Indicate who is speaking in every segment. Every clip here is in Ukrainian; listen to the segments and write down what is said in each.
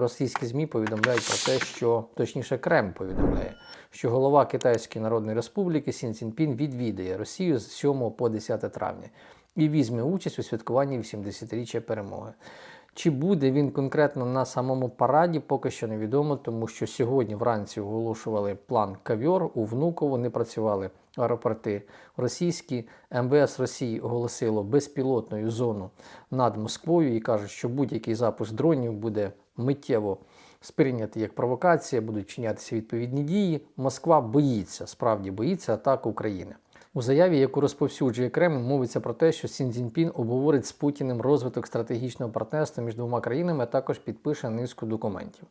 Speaker 1: Російські ЗМІ повідомляють про те, що точніше Крем повідомляє, що голова Китайської Народної Республіки Сін Цінпін відвідає Росію з 7 по 10 травня і візьме участь у святкуванні 80-річчя перемоги. Чи буде він конкретно на самому параді, поки що невідомо, тому що сьогодні вранці оголошували план кавьор у Внуково, не працювали аеропорти російські. МВС Росії оголосило безпілотною зону над Москвою і кажуть, що будь-який запуск дронів буде миттєво сприйнятий як провокація, будуть вчинятися відповідні дії. Москва боїться, справді боїться атак України. У заяві, яку розповсюджує Кремль, мовиться про те, що Сін Цзіньпін обговорить з Путіним розвиток стратегічного партнерства між двома країнами, а також підпише низку документів.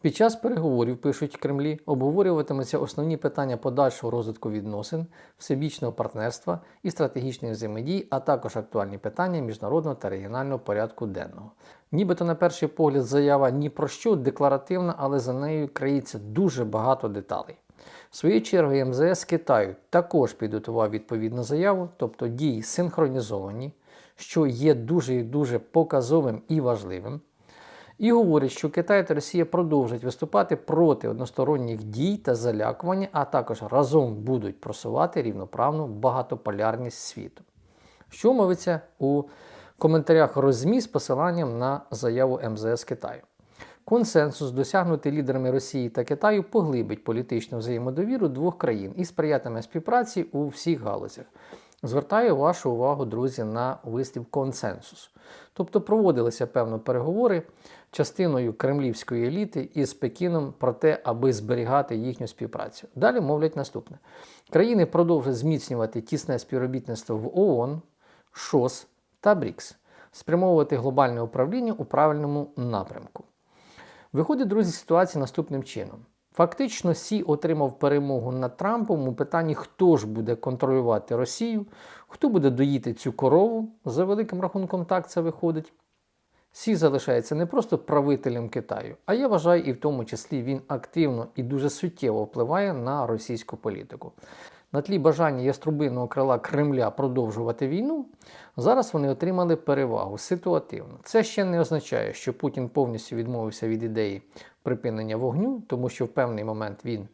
Speaker 1: Під час переговорів, пишуть Кремлі, обговорюватимуться основні питання подальшого розвитку відносин, всебічного партнерства і стратегічної взаємодії, а також актуальні питання міжнародного та регіонального порядку денного. Нібито на перший погляд заява ні про що декларативна, але за нею криється дуже багато деталей. В свою чергу МЗС Китаю також підготував відповідну заяву, тобто дії синхронізовані, що є дуже і дуже показовим і важливим. І говорить, що Китай та Росія продовжать виступати проти односторонніх дій та залякування, а також разом будуть просувати рівноправну багатополярність світу. Що мовиться у коментарях розмі з посиланням на заяву МЗС Китаю. Консенсус, досягнутий лідерами Росії та Китаю, поглибить політичну взаємодовіру двох країн і сприятиме співпраці у всіх галузях. Звертаю вашу увагу, друзі, на вислів консенсус. Тобто проводилися певно переговори частиною кремлівської еліти із Пекіном про те, аби зберігати їхню співпрацю. Далі мовлять наступне: країни продовжують зміцнювати тісне співробітництво в ООН, ШОС та БРІКС, спрямовувати глобальне управління у правильному напрямку. Виходить, друзі, ситуація наступним чином. Фактично, Сі отримав перемогу над Трампом у питанні, хто ж буде контролювати Росію, хто буде доїти цю корову, за великим рахунком так це виходить. Сі залишається не просто правителем Китаю, а я вважаю, і в тому числі він активно і дуже суттєво впливає на російську політику. На тлі бажання яструбинного крила Кремля продовжувати війну, зараз вони отримали перевагу ситуативно. Це ще не означає, що Путін повністю відмовився від ідеї припинення вогню, тому що в певний момент він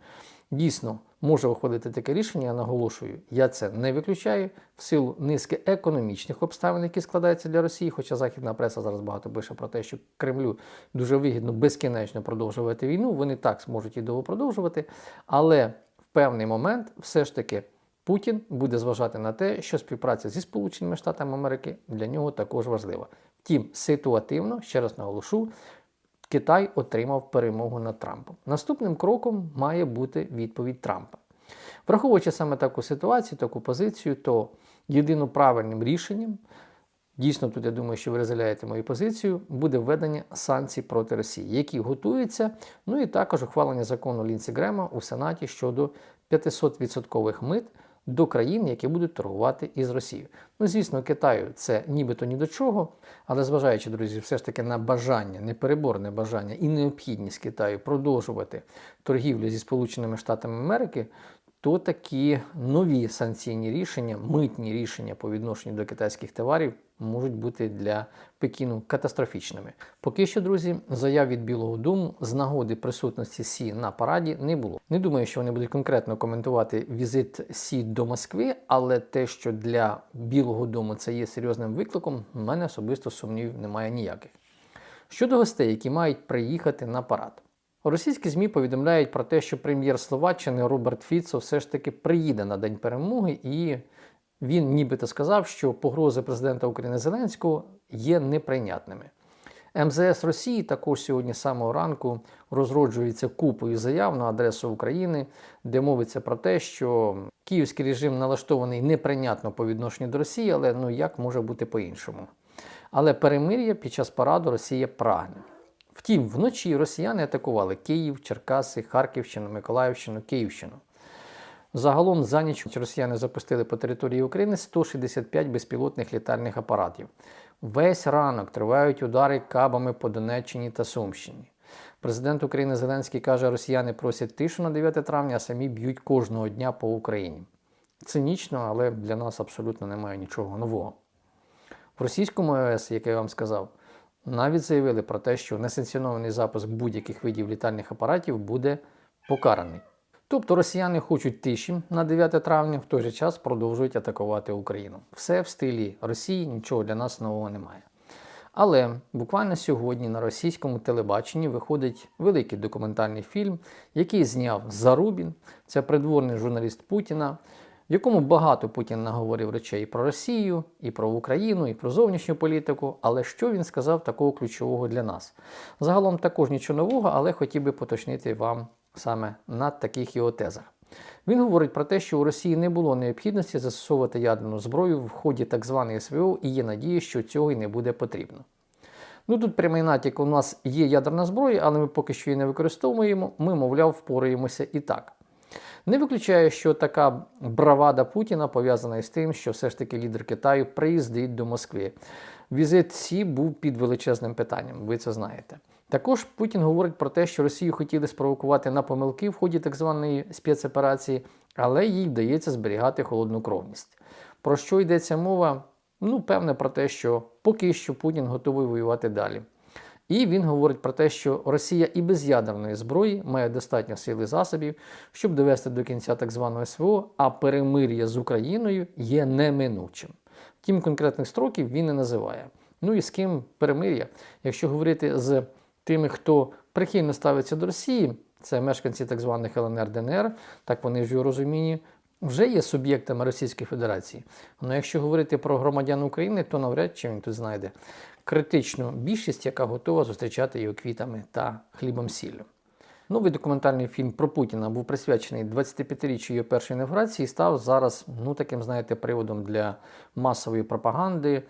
Speaker 1: дійсно може ухвалити таке рішення. Я наголошую, я це не виключаю в силу низки економічних обставин, які складаються для Росії. Хоча західна преса зараз багато пише про те, що Кремлю дуже вигідно безкінечно продовжувати війну. Вони так зможуть і довго продовжувати, але певний момент все ж таки. Путін буде зважати на те, що співпраця зі Сполученими Штатами Америки для нього також важлива. Втім, ситуативно, ще раз наголошу, Китай отримав перемогу над Трампом. Наступним кроком має бути відповідь Трампа. Враховуючи саме таку ситуацію, таку позицію, то єдино правильним рішенням, дійсно тут я думаю, що ви розділяєте мою позицію, буде введення санкцій проти Росії, які готуються, ну і також ухвалення закону Лінсі Грема у Сенаті щодо 500% мит до країн, які будуть торгувати із Росією. Ну, звісно, Китаю це нібито ні до чого, але зважаючи, друзі, все ж таки на бажання, непереборне бажання і необхідність Китаю продовжувати торгівлю зі Сполученими Штатами Америки, то такі нові санкційні рішення, митні рішення по відношенню до китайських товарів можуть бути для Пекіну катастрофічними. Поки що, друзі, заяв від Білого Дому з нагоди присутності Сі на параді не було. Не думаю, що вони будуть конкретно коментувати візит Сі до Москви, але те, що для Білого Дому це є серйозним викликом, в мене особисто сумнівів немає ніяких. Щодо гостей, які мають приїхати на парад. Російські ЗМІ повідомляють про те, що прем'єр Словаччини Роберт Фіцо все ж таки приїде на День перемоги, і він нібито сказав, що погрози президента України Зеленського є неприйнятними. МЗС Росії також сьогодні з самого ранку розроджується купою заяв на адресу України, де мовиться про те, що київський режим налаштований неприйнятно по відношенню до Росії, але ну як може бути по-іншому. Але перемир'я під час параду Росія прагне. Втім, вночі росіяни атакували Київ, Черкаси, Харківщину, Миколаївщину, Київщину. Загалом за ніч росіяни запустили по території України 165 безпілотних літальних апаратів. Весь ранок тривають удари кабами по Донеччині та Сумщині. Президент України Зеленський каже, росіяни просять тишу на 9 травня, а самі б'ють кожного дня по Україні. Цинічно, але для нас абсолютно немає нічого нового. В російському ОС, як я вам сказав, навіть заявили про те, що несанкціонований запуск будь-яких видів літальних апаратів буде покараний. Тобто росіяни хочуть тиші на 9 травня, в той же час продовжують атакувати Україну. Все в стилі Росії, нічого для нас нового немає. Але буквально сьогодні на російському телебаченні виходить великий документальний фільм, який зняв Зарубін, це придворний журналіст Путіна, в якому багато Путін наговорив речей і про Росію, і про Україну, і про зовнішню політику. Але що він сказав такого ключового для нас? Загалом також нічого нового, але хотів би поточнити вам саме на таких його тезах. Він говорить про те, що у Росії не було необхідності застосовувати ядерну зброю в ході так званої СВО, і є надія, що цього й не буде потрібно. Ну тут прямий натяк, у нас є ядерна зброя, але ми поки що її не використовуємо. Ми, мовляв, впораємося і так. Не виключаю, що така бравада Путіна пов'язана із тим, що все ж таки лідер Китаю приїздить до Москви. Візит Сі був під величезним питанням, ви це знаєте. Також Путін говорить про те, що Росію хотіли спровокувати на помилки в ході так званої спецоперації, але їй вдається зберігати холоднокровність. Про що йдеться мова? Ну, певне, про те, що поки що Путін готовий воювати далі. І він говорить про те, що Росія і без ядерної зброї має достатньо сил і засобів, щоб довести до кінця так званого СВО, а перемир'я з Україною є неминучим. Втім, конкретних строків він не називає. Ну і з ким перемир'я? Якщо говорити з тими, хто прихильно ставиться до Росії, це мешканці так званих ЛНР ДНР, так вони ж його розумінні, вже є суб'єктами Російської Федерації. Але якщо говорити про громадян України, то навряд чи він тут знайде критичну більшість, яка готова зустрічати його квітами та хлібом сіллю. Новий документальний фільм про Путіна був присвячений 25-річчю його першої інавгурації і став зараз ну, таким, знаєте, приводом для масової пропаганди,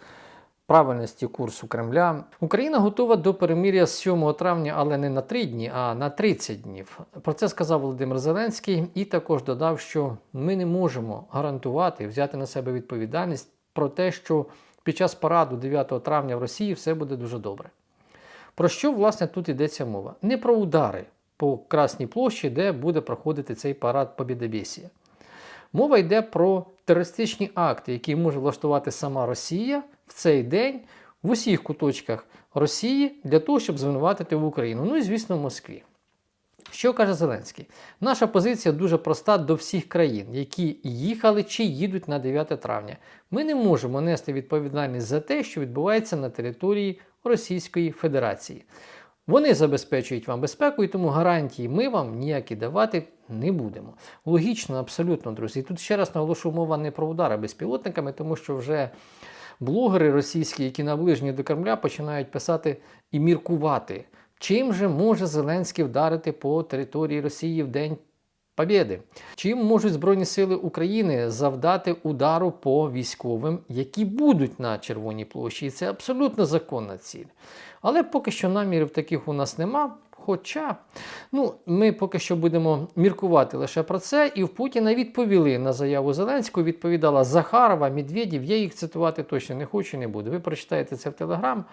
Speaker 1: правильності курсу Кремля. Україна готова до перемир'я з 7 травня, але не на 3 дні, а на 30 днів. Про це сказав Володимир Зеленський і також додав, що ми не можемо гарантувати, взяти на себе відповідальність про те, що під час параду 9 травня в Росії все буде дуже добре. Про що, власне, тут йдеться мова? Не про удари по Красній площі, де буде проходити цей парад Побєдобєсія. Мова йде про терористичні акти, які може влаштувати сама Росія в цей день в усіх куточках Росії для того, щоб звинуватити в Україну. Ну і, звісно, в Москві. Що каже Зеленський? Наша позиція дуже проста до всіх країн, які їхали чи їдуть на 9 травня. Ми не можемо нести відповідальність за те, що відбувається на території Російської Федерації. Вони забезпечують вам безпеку, і тому гарантії ми вам ніякі давати не будемо. Логічно, абсолютно, друзі. І тут ще раз наголошую, мова не про удари безпілотниками, тому що вже блогери російські, які наближені до Кремля, починають писати і міркувати. Чим же може Зеленський вдарити по території Росії в День Побєди? Чим можуть Збройні Сили України завдати удару по військовим, які будуть на Червоній площі? І це абсолютно законна ціль. Але поки що намірів таких у нас нема. Хоча ну, ми поки що будемо міркувати лише про це, і в Путіна відповіли на заяву Зеленського. Відповідала Захарова, Медведєв. Я їх цитувати точно не хочу, не буду. Ви прочитаєте це в Телеграм,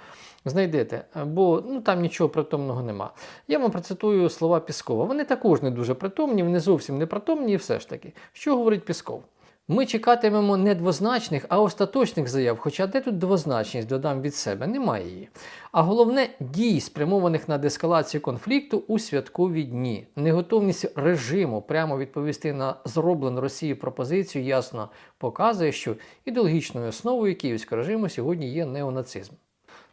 Speaker 1: знайдете, бо ну, там нічого притомного нема. Я вам процитую слова Піскова. Вони також не дуже притомні, вони зовсім не притомні, і все ж таки. Що говорить Пісков? Ми чекатимемо не двозначних, а остаточних заяв. Хоча де тут двозначність, додам від себе, немає її. А головне дій, спрямованих на дескалацію конфлікту у святкові дні. Неготовність режиму прямо відповісти на зроблену Росією пропозицію ясно показує, що ідеологічною основою київського режиму сьогодні є неонацизм.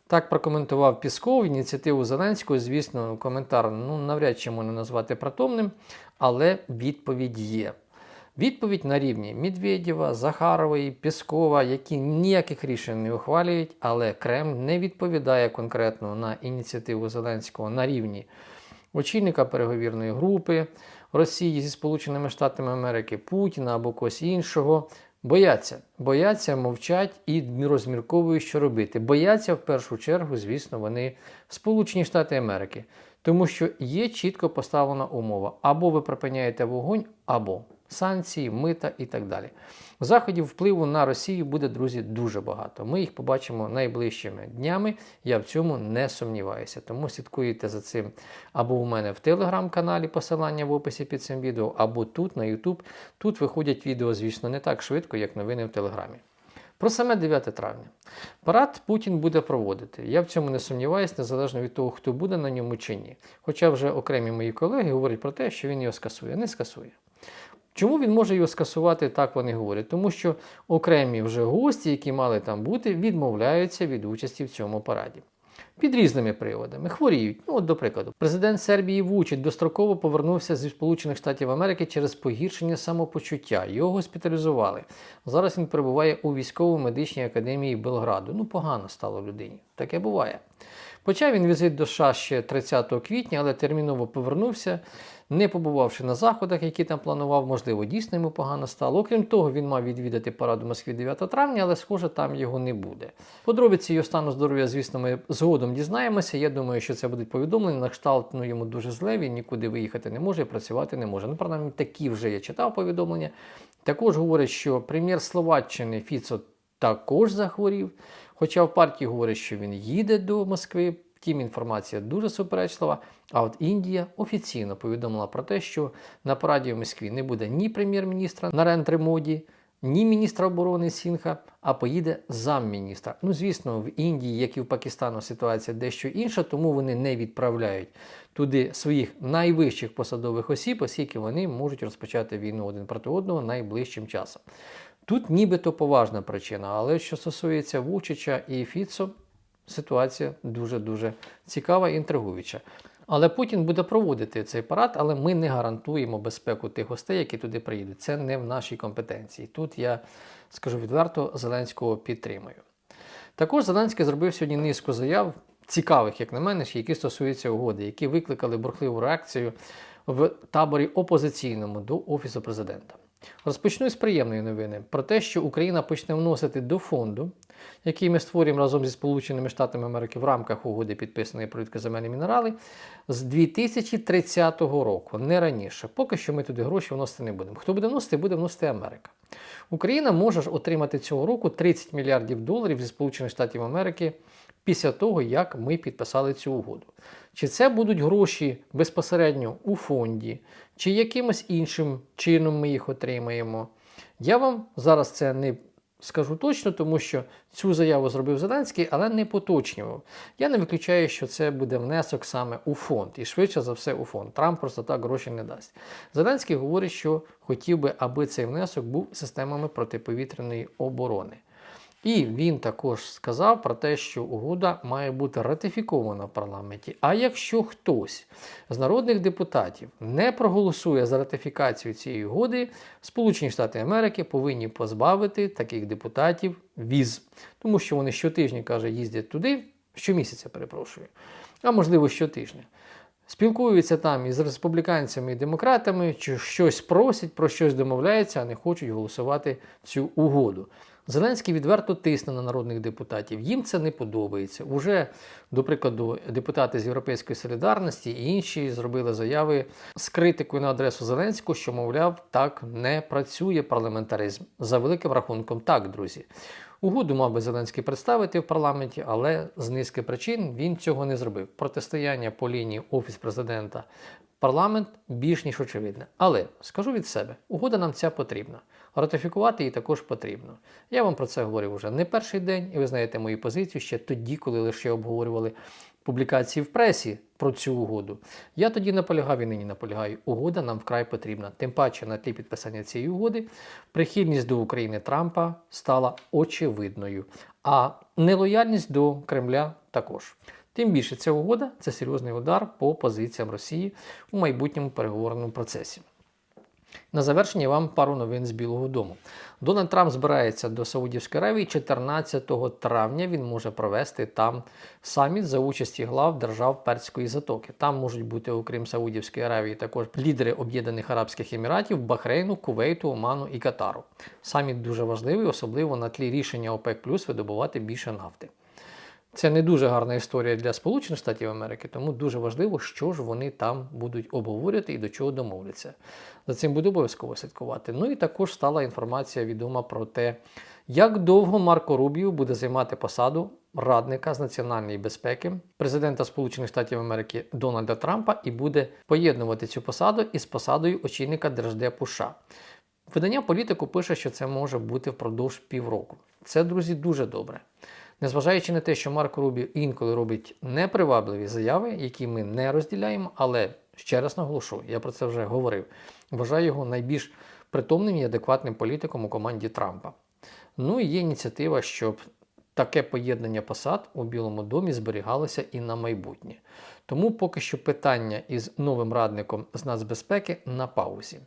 Speaker 1: Так прокоментував Пісков ініціативу Зеленського. Звісно, коментар ну, навряд чи можна назвати притомним, але відповідь є. Відповідь на рівні Медведєва, Захарової, Піскова, які ніяких рішень не ухвалюють, але Кремль не відповідає конкретно на ініціативу Зеленського на рівні очільника переговірної групи Росії зі Сполученими Штатами Америки, Путіна або когось іншого. Бояться, бояться, мовчать і розмірковують, що робити. Бояться в першу чергу, звісно, вони Сполучені Штати Америки, тому що є чітко поставлена умова: або ви припиняєте вогонь, або санкції, мита і так далі. Заходів впливу на Росію буде, друзі, дуже багато. Ми їх побачимо найближчими днями. Я в цьому не сумніваюся. Тому слідкуйте за цим або у мене в телеграм-каналі, посилання в описі під цим відео, або тут, на YouTube. Тут виходять відео, звісно, не так швидко, як новини в Телеграмі. Про саме 9 травня. Парад Путін буде проводити. Я в цьому не сумніваюся, незалежно від того, хто буде на ньому чи ні. Хоча вже окремі мої колеги говорять про те, що він його скасує. Не скасує. Чому він може його скасувати, так вони говорять? Тому що окремі вже гості, які мали там бути, відмовляються від участі в цьому параді. Під різними приводами хворіють. Ну, от, до прикладу, президент Сербії Вучить достроково повернувся зі Сполучених Штатів Америки через погіршення самопочуття. Його госпіталізували. Зараз він перебуває у військово-медичній академії Белграду. Ну, погано стало людині. Таке буває. Почав він візит до США ще 30 квітня, але терміново повернувся, не побувавши на заходах, які там планував, можливо, дійсно йому погано стало. Окрім того, він мав відвідати парад у Москві 9 травня, але, схоже, там його не буде. Подробиці його стану здоров'я, звісно, ми згодом дізнаємося. Я думаю, що це будуть повідомлення. На кшталт ну, йому дуже зле, він нікуди виїхати не може, працювати не може. Ну, принаймні, такі вже я читав повідомлення. Також говорять, що прем'єр Словаччини Фіцо також захворів. Хоча в партії говорять, що він їде до Москви. Втім, інформація дуже суперечлива. А от Індія офіційно повідомила про те, що на параді в Москві не буде ні прем'єр-міністра Нарендри Моді, ні міністра оборони Сінха, а поїде замміністра. Ну, звісно, в Індії, як і в Пакистану, ситуація дещо інша, тому вони не відправляють туди своїх найвищих посадових осіб, оскільки вони можуть розпочати війну один проти одного найближчим часом. Тут нібито поважна причина, але що стосується Вучича і Фіцо, ситуація дуже-дуже цікава і інтригуюча. Але Путін буде проводити цей парад, але ми не гарантуємо безпеку тих гостей, які туди приїдуть. Це не в нашій компетенції. Тут я скажу відверто, Зеленського підтримую. Також Зеленський зробив сьогодні низку заяв, цікавих, як на мене, які стосуються угоди, які викликали бурхливу реакцію в таборі опозиційному до Офісу президента. Розпочну з приємної новини про те, що Україна почне вносити до фонду, який ми створюємо разом зі Сполученими Штатами Америки в рамках угоди, підписаної про рідкоземельні мінерали, з 2030 року, не раніше. Поки що ми туди гроші вносити не будемо. Хто буде вносити, буде вносити Америка. Україна може ж отримати цього року 30 мільярдів доларів зі Сполучених Штатів Америки після того, як ми підписали цю угоду. Чи це будуть гроші безпосередньо у фонді, чи якимось іншим чином ми їх отримаємо? Я вам зараз це не скажу точно, тому що цю заяву зробив Зеленський, але не поточнював. Я не виключаю, що це буде внесок саме у фонд, і швидше за все у фонд. Трамп просто так гроші не дасть. Зеленський говорить, що хотів би, аби цей внесок був системами протиповітряної оборони. І він також сказав про те, що угода має бути ратифікована в парламенті. А якщо хтось з народних депутатів не проголосує за ратифікацію цієї угоди, Сполучені Штати Америки повинні позбавити таких депутатів віз, тому що вони щотижня каже, їздять туди, щомісяця, перепрошую, а можливо щотижня. Спілкуються там із республіканцями і демократами, чи щось просять, про щось домовляються, а не хочуть голосувати цю угоду. Зеленський відверто тисне на народних депутатів. Їм це не подобається. Уже, до прикладу, депутати з Європейської солідарності і інші зробили заяви з критикою на адресу Зеленського, що, мовляв, так не працює парламентаризм. За великим рахунком, так, друзі. Угоду мав би Зеленський представити в парламенті, але з низки причин він цього не зробив. Протистояння по лінії Офіс президента парламент більш ніж очевидне. Але скажу від себе, угода нам ця потрібна. Ратифікувати її також потрібно. Я вам про це говорив уже не перший день, і ви знаєте мою позицію ще тоді, коли лише обговорювали публікації в пресі про цю угоду. Я тоді наполягав і нині наполягаю. Угода нам вкрай потрібна. Тим паче на тлі підписання цієї угоди прихильність до України Трампа стала очевидною, а нелояльність до Кремля також. Тим більше ця угода це серйозний удар по позиціям Росії у майбутньому переговорному процесі. На завершення вам пару новин з Білого Дому. Дональд Трамп збирається до Саудівської Аравії 14 травня. Він може провести там саміт за участі глав держав Перської затоки. Там можуть бути, окрім Саудівської Аравії, також лідери Об'єднаних Арабських Еміратів, Бахрейну, Кувейту, Оману і Катару. Саміт дуже важливий, особливо на тлі рішення ОПЕК Плюс видобувати більше нафти. Це не дуже гарна історія для Сполучених Штатів Америки, тому дуже важливо, що ж вони там будуть обговорювати і до чого домовляться. За цим буде обов'язково слідкувати. Ну і також стала інформація відома про те, як довго Марко Рубіо буде займати посаду радника з національної безпеки президента Сполучених Штатів Америки Дональда Трампа і буде поєднувати цю посаду із посадою очільника Держдепу США. Видання політику пише, що це може бути впродовж півроку. Це, друзі, дуже добре. Незважаючи на те, що Марко Рубіо інколи робить непривабливі заяви, які ми не розділяємо, але ще раз наголошу, я про це вже говорив. Вважаю його найбільш притомним і адекватним політиком у команді Трампа. Ну і є ініціатива, щоб таке поєднання посад у Білому домі зберігалося і на майбутнє. Тому поки що питання із новим радником з нацбезпеки на паузі.